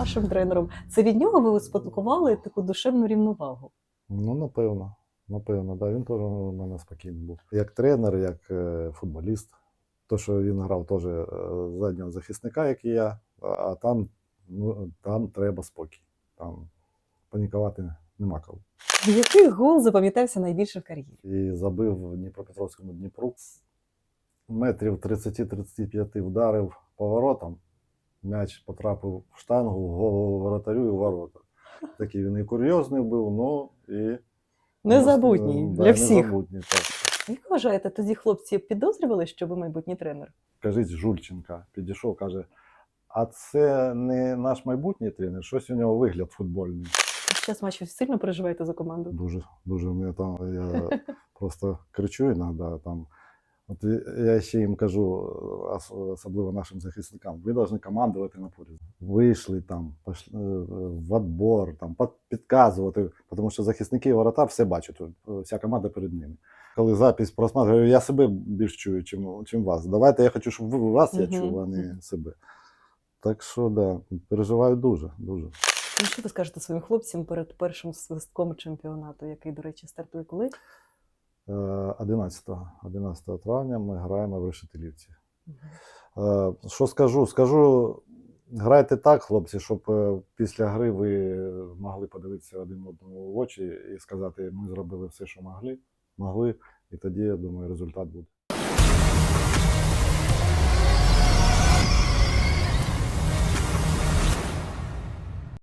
вашим тренером. Це від нього ви успадкували таку душевну рівновагу. Ну, напевно. Напевно, да. Він теж у мене спокійний був. Як тренер, як е, футболіст. То, що він грав теж е, заднього захисника, як і я, а- а там, ну, там треба спокій. Там панікувати нема коли. Який гол запам'ятався найбільше в кар'єрі? І забив в Дніпропетровському Дніпру. Метрів 30-35 вдарив поворотом. М'яч потрапив в штангу, в голову воротарю і в ворота. Такий він і курйозний був, ну і Незабутній Ну, да, для всіх. Незабутній, так. Як вважаєте, тоді хлопці підозрювали, що ви майбутній тренер? Кажіть, Жульченка підійшов, каже: а це не наш майбутній тренер, щось у нього вигляд футбольний. Під час сильно переживаєте за команду? Дуже, дуже мене там. Я просто кричу іноді там. От я ще їм кажу, особливо нашим захисникам, ви повинні командувати на полі. Вийшли там, пішли е, в отбор, там, під- підказувати, тому що захисники і воротар все бачать, е, вся команда перед ними. Коли запись просматриваю, я себе більш чую, чим, чим вас. Давайте я хочу, щоб ви, вас я чув, а не себе. Так що да, переживаю дуже, дуже. Ну, що ви скажете своїм хлопцям перед першим свистком чемпіонату, який, до речі, стартує коли? Е, 11, 11 травня ми граємо в Решетилівці. Е, Що скажу? Скажу, грайте так, хлопці, щоб е, після гри ви могли подивитися один одному в очі і сказати, ми зробили все, що могли, могли, і тоді, я думаю, результат буде.